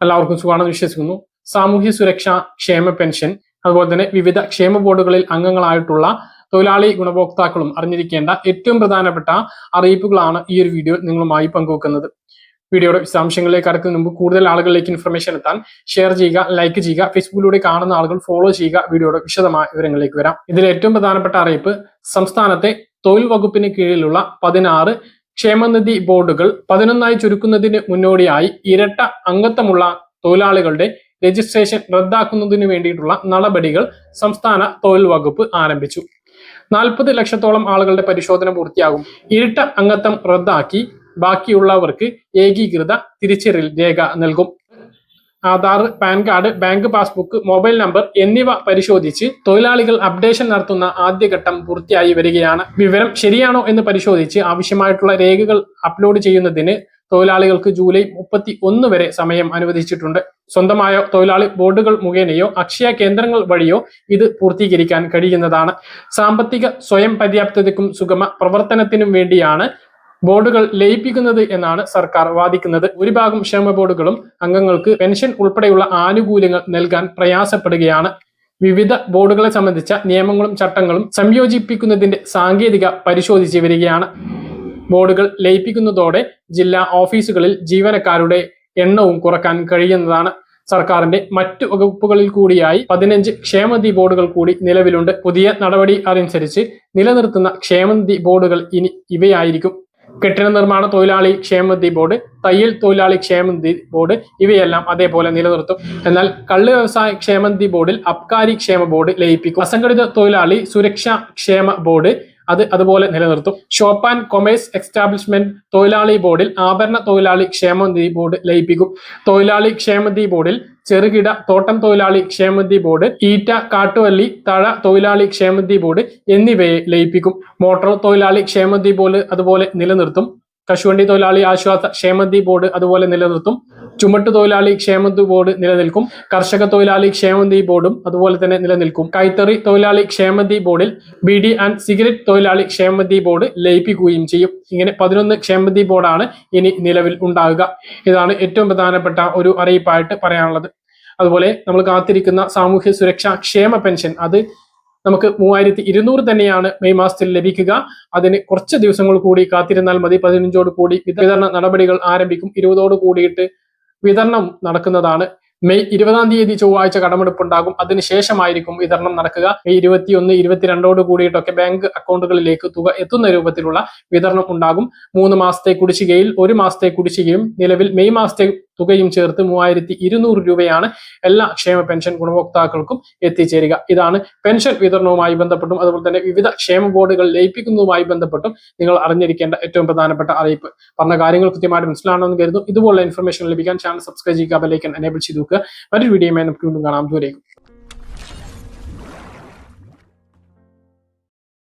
എല്ലാവർക്കും സുഖമാണെന്ന് വിശ്വസിക്കുന്നു. സാമൂഹ്യ സുരക്ഷ ക്ഷേമ പെൻഷൻ അതുപോലെ തന്നെ വിവിധ ക്ഷേമ ബോർഡുകളിൽ അംഗങ്ങളായിട്ടുള്ള തൊഴിലാളി ഗുണഭോക്താക്കളും അറിഞ്ഞിരിക്കേണ്ട ഏറ്റവും പ്രധാനപ്പെട്ട അറിയിപ്പുകളാണ് ഈ ഒരു വീഡിയോ നിങ്ങളുമായി പങ്കുവെക്കുന്നത്. വീഡിയോയുടെ വിശദാംശങ്ങളിലേക്ക് കടക്കുന്നതിന് മുമ്പ് കൂടുതൽ ആളുകളിലേക്ക് ഇൻഫർമേഷൻ എത്താൻ ഷെയർ ചെയ്യുക ലൈക്ക് ചെയ്യുക ഫേസ്ബുക്കിലൂടെ കാണുന്ന ആളുകൾ ഫോളോ ചെയ്യുക വീഡിയോയുടെ വിശദമായ വിവരങ്ങളിലേക്ക് വരാം. ഇതിൽ ഏറ്റവും പ്രധാനപ്പെട്ട അറിയിപ്പ് സംസ്ഥാനത്തെ തൊഴിൽ വകുപ്പിന് കീഴിലുള്ള പതിനാറ് ക്ഷേമനിധി ബോർഡുകൾ പതിനൊന്നായി ചുരുക്കുന്നതിന് മുന്നോടിയായി ഇരട്ട അംഗത്വമുള്ള തൊഴിലാളികളുടെ രജിസ്ട്രേഷൻ റദ്ദാക്കുന്നതിന് വേണ്ടിയിട്ടുള്ള നടപടികൾ സംസ്ഥാന തൊഴിൽ വകുപ്പ് ആരംഭിച്ചു. നാൽപ്പത് ലക്ഷത്തോളം ആളുകളുടെ പരിശോധന പൂർത്തിയാകും. ഇരട്ട അംഗത്വം റദ്ദാക്കി ബാക്കിയുള്ളവർക്ക് ഏകീകൃത തിരിച്ചറിയൽ രേഖ നൽകും. Aadhaar PAN card bank passbook mobile number എന്നിവ പരിശോധിച്ച് തൊഴിലാളികൾ അപ്ഡേഷൻ നടത്തുന്ന ആദ്യഘട്ടം പൂർത്തിയായി വരികയാണ്. വിവരം ശരിയാണോ എന്ന് പരിശോധിച്ച് ആവശ്യമായിട്ടുള്ള രേഖകൾ അപ്ലോഡ് ചെയ്യുന്നതിന് തൊഴിലാളികൾക്ക് ജൂലൈ മുപ്പത്തി ഒന്ന് വരെ സമയം അനുവദിച്ചിട്ടുണ്ട്. സ്വന്തമായോ തൊഴിലാളി ബോർഡുകൾ മുഖേനയോ അക്ഷയ കേന്ദ്രങ്ങൾ വഴിയോ ഇത് പൂർത്തീകരിക്കാൻ കഴിയുന്നതാണ്. സാമ്പത്തിക സ്വയം പര്യാപ്തതയ്ക്കും സുഗമ പ്രവർത്തനത്തിനും വേണ്ടിയാണ് ബോർഡുകൾ ലയിപ്പിക്കുന്നത് എന്നാണ് സർക്കാർ വാദിക്കുന്നത്. ഒരു ഭാഗം ക്ഷേമ ബോർഡുകളും അംഗങ്ങൾക്ക് പെൻഷൻ ഉൾപ്പെടെയുള്ള ആനുകൂല്യങ്ങൾ നൽകാൻ പ്രയാസപ്പെടുകയാണ്. വിവിധ ബോർഡുകളെ സംബന്ധിച്ച നിയമങ്ങളും ചട്ടങ്ങളും സംയോജിപ്പിക്കുന്നതിന്റെ സാങ്കേതിക പരിശോധിച്ച് വരികയാണ്. ബോർഡുകൾ ലയിപ്പിക്കുന്നതോടെ ജില്ലാ ഓഫീസുകളിൽ ജീവനക്കാരുടെ എണ്ണവും കുറയ്ക്കാൻ കഴിയുന്നതാണ്. സർക്കാരിന്റെ മറ്റു വകുപ്പുകളിൽ കൂടിയായി പതിനഞ്ച് ക്ഷേമനിധി ബോർഡുകൾ കൂടി നിലവിലുണ്ട്. പുതിയ നടപടി അനുസരിച്ച് നിലനിർത്തുന്ന ക്ഷേമനിധി ബോർഡുകൾ ഇനി ഇവയായിരിക്കും. കെട്ടിട നിർമ്മാണ തൊഴിലാളി ക്ഷേമനിധി ബോർഡ് തയ്യൽ തൊഴിലാളി ക്ഷേമനിധി ബോർഡ് ഇവയെല്ലാം അതേപോലെ നിലനിർത്തും. എന്നാൽ കള്ള് വ്യവസായ ക്ഷേമനിധി ബോർഡിൽ അബ്കാരി ക്ഷേമ ബോർഡ് ലയിപ്പിക്കും. അസംഘടിത തൊഴിലാളി സുരക്ഷാ ക്ഷേമ ബോർഡ് അത് അതുപോലെ നിലനിർത്തും. ഷോപ്പ് ആൻഡ് കൊമേഴ്സ് എസ്റ്റാബ്ലിഷ്മെന്റ് തൊഴിലാളി ബോർഡിൽ ആഭരണ തൊഴിലാളി ക്ഷേമനിധി ബോർഡ് ലയിപ്പിക്കും. തൊഴിലാളി ക്ഷേമനിധി ബോർഡിൽ ചെറുകിട തോട്ടം തൊഴിലാളി ക്ഷേമനിധി ബോർഡ് ഈറ്റ കാട്ടുവല്ലി തഴ തൊഴിലാളി ക്ഷേമനിധി ബോർഡ് എന്നിവയെ ലയിപ്പിക്കും. മോട്ടോർ തൊഴിലാളി ക്ഷേമനിധി ബോർഡ് അതുപോലെ നിലനിർത്തും. കശുവണ്ടി തൊഴിലാളി ആശ്വാസ ക്ഷേമനിധി ബോർഡ് അതുപോലെ നിലനിർത്തും. ചുമട്ട് തൊഴിലാളി ക്ഷേമനിധി ബോർഡ് നിലനിൽക്കും. കർഷക തൊഴിലാളി ക്ഷേമനിധി ബോർഡും അതുപോലെ തന്നെ നിലനിൽക്കും. കൈത്തറി തൊഴിലാളി ക്ഷേമനിധി ബോർഡിൽ ബി ഡി ആൻഡ് സിഗരറ്റ് തൊഴിലാളി ക്ഷേമനിധി ബോർഡ് ലയിപ്പിക്കുകയും ചെയ്യും. ഇങ്ങനെ പതിനൊന്ന് ക്ഷേമനിധി ബോർഡാണ് ഇനി നിലവിൽ ഉണ്ടാകുക ഇതാണ് ഏറ്റവും പ്രധാനപ്പെട്ട ഒരു അറിയിപ്പായിട്ട് പറയാനുള്ളത്. അതുപോലെ നമ്മൾ കാത്തിരിക്കുന്ന സാമൂഹ്യ സുരക്ഷാ ക്ഷേമ പെൻഷൻ. അത് നമുക്ക് മൂവായിരത്തി ഇരുന്നൂറ് തന്നെയാണ് മെയ് മാസത്തിൽ ലഭിക്കുക. അതിന് കുറച്ച് ദിവസങ്ങൾ കൂടി കാത്തിരുന്നാൽ മതി. പതിനഞ്ചോട് കൂടി വിതരണ നടപടികൾ ആരംഭിക്കും. ഇരുപതോട് കൂടിയിട്ട് വിതരണം നടക്കുന്നതാണ്. മെയ് ഇരുപതാം തീയതി ചൊവ്വാഴ്ച കടമെടുപ്പുണ്ടാകും. അതിനുശേഷമായിരിക്കും വിതരണം നടക്കുക. മെയ് ഇരുപത്തിയൊന്ന് ഇരുപത്തിരണ്ടോട് കൂടിയിട്ടൊക്കെ ബാങ്ക് അക്കൗണ്ടുകളിലേക്ക് തുക എത്തുന്ന രൂപത്തിലുള്ള വിതരണം ഉണ്ടാകും. മൂന്ന് മാസത്തെ കുടിശ്ശികയിൽ ഒരു മാസത്തെ കുടിശ്ശികയും നിലവിൽ മെയ് മാസത്തെ തുകയും ചേർത്ത് മൂവായിരത്തി ഇരുന്നൂറ് രൂപയാണ് എല്ലാ ക്ഷേമ പെൻഷൻ ഗുണഭോക്താക്കൾക്കും എത്തിച്ചേരുക. ഇതാണ് പെൻഷൻ വിതരണവുമായി ബന്ധപ്പെട്ടും അതുപോലെ തന്നെ വിവിധ ക്ഷേമ ബോർഡുകൾ ലയിപ്പിക്കുന്നതുമായി ബന്ധപ്പെട്ടും നിങ്ങൾ അറിഞ്ഞിരിക്കേണ്ട ഏറ്റവും പ്രധാനപ്പെട്ട അറിയിപ്പ്. പറഞ്ഞ കാര്യങ്ങൾ കൃത്യമായിട്ട് മനസ്സിലാണെന്ന് കരുതുന്നു. ഇതുപോലുള്ള ഇൻഫർമേഷൻ ലഭിക്കാൻ ചാനൽ സബ്സ്ക്രൈബ് ചെയ്യുക ബെല്ലൈക്കൻ എനേബിൾ ചെയ്ത് നോക്കുക മറ്റൊരു വീഡിയോയുമായി നമുക്ക് വീണ്ടും കാണാം. ദൂരേക്കും